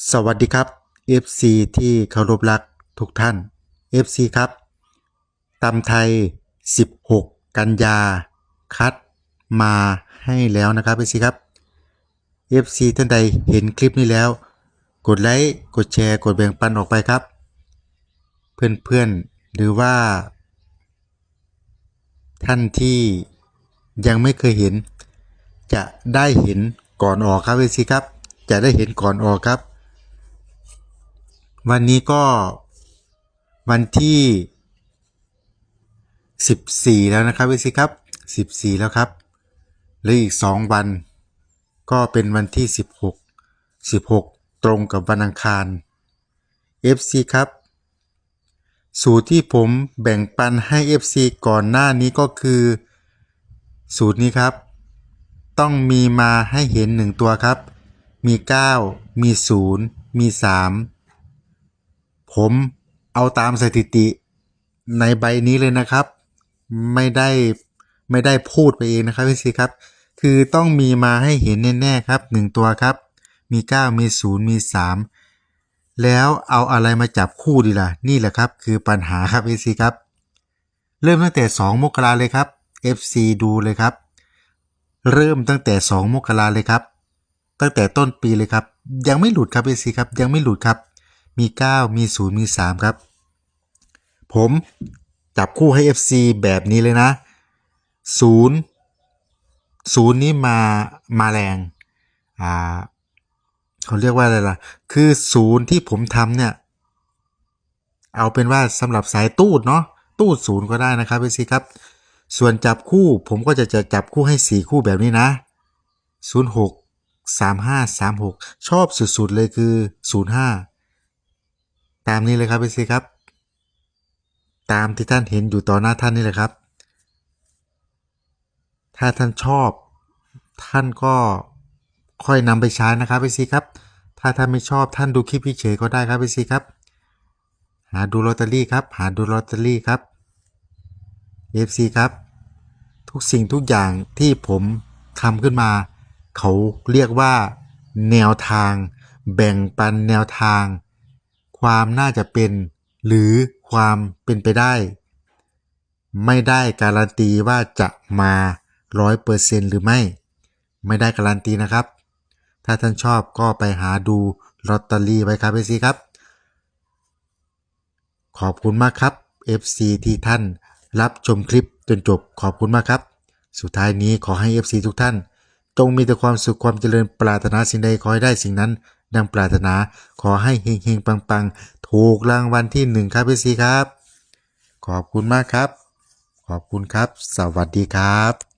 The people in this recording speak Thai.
สวัสดีครับ FC ที่เคารพรักทุกท่าน FC ครับตำไทย 16 กันยา คัดมาให้แล้วนะครับ FC ครับ FC ท่านใดเห็นคลิปนี้แล้ว กดไลค์กดแชร์ กดแบ่งปันออกไปครับ เพื่อนๆหรือว่า ท่านที่ยังไม่เคยเห็น จะได้เห็นก่อนออกครับ FC ครับจะได้เห็นก่อนออกครับ วันนี้ก็วันที่ 14 แล้วนะครับพี่ซิครับ 14 แล้วครับเหลืออีก 2 วัน ก็เป็นวันที่ 16 16 ตรงกับวันอังคาร FC ครับ สูตรที่ผมแบ่งปันให้ FC ก่อนหน้านี้ก็คือ สูตรนี้ครับ ต้องมีมาให้เห็น 1 ตัวครับ มี 9 มี 0 มี 3 ผมเอาตามสถิติในใบนี้เลยนะครับ ไม่ได้ไม่ได้พูดไปเองนะครับพี่ซีครับ คือต้องมีมาให้เห็นแน่ๆครับหนึ่งตัวครับ มี 9 มี 0 มี 3 แล้วเอาอะไรมาจับคู่ดีล่ะ นี่แหละครับ คือปัญหาครับพี่ซีครับ เริ่มตั้งแต่ 2 มกราเลยครับ FC ดูเลยครับ เริ่มตั้งแต่ 2 มกราเลยครับ ตั้งแต่ต้นปีเลยครับ ยังไม่หลุดครับพี่ซีครับ ยังไม่หลุดครับ มี 9 มี 0 มี 3 ครับ ผมจับคู่ให้ FC แบบนี้เลยนะ 0 0 นี้มามาแรง อ่าเขาเรียกว่าอะไรล่ะ คือ 0 ที่ผมทำเนี่ย เอาเป็นว่าสำหรับสายตูดเนาะตูดศูนย์ก็ได้นะครับ FC ครับ ส่วนจับคู่ผมก็จะจะจับคู่ให้ 4 คู่แบบนี้นะ 06 35 36 ชอบสุดๆเลยคือ 05 ตามนี้เลยครับพี่ซีครับ ตามที่ท่านเห็นอยู่ต่อหน้าท่านนี่แหละครับ ถ้าท่านชอบ ท่านก็ค่อยนำไปใช้นะครับพี่ซีครับ ถ้าท่านไม่ชอบท่านดูคลิปเฉยก็ได้ครับพี่ซีครับ หาดูลอตเตอรี่ครับ หาดูลอตเตอรี่ครับ FC ครับ ทุกสิ่งทุกอย่างที่ผมทำขึ้นมา เขาเรียกว่า แนวทาง แบ่งปันแนวทาง ความน่าจะเป็น หรือความเป็นไปได้ ไม่ได้การันตีว่าจะมาร้อยเปอร์เซ็นหรือไม่ ไม่ได้การันตีนะครับ ถ้าท่านชอบก็ไปหาดูลอตเตอรี่ไว้ครับเอซีครับ ขอบคุณมากครับ FC ที่ท่านรับชมคลิปจนจบขอบคุณมากครับ สุดท้ายนี้ขอให้ FC ทุกท่าน จงมีแต่ความสุขความเจริญปรารถนาสิ่งใดขอให้ได้สิ่งนั้น ดังปรารถนาขอให้เฮงๆปังๆ ถูกรางวัลที่หนึ่งครับพี่ซีครับ ขอบคุณมากครับ ขอบคุณครับ สวัสดีครับ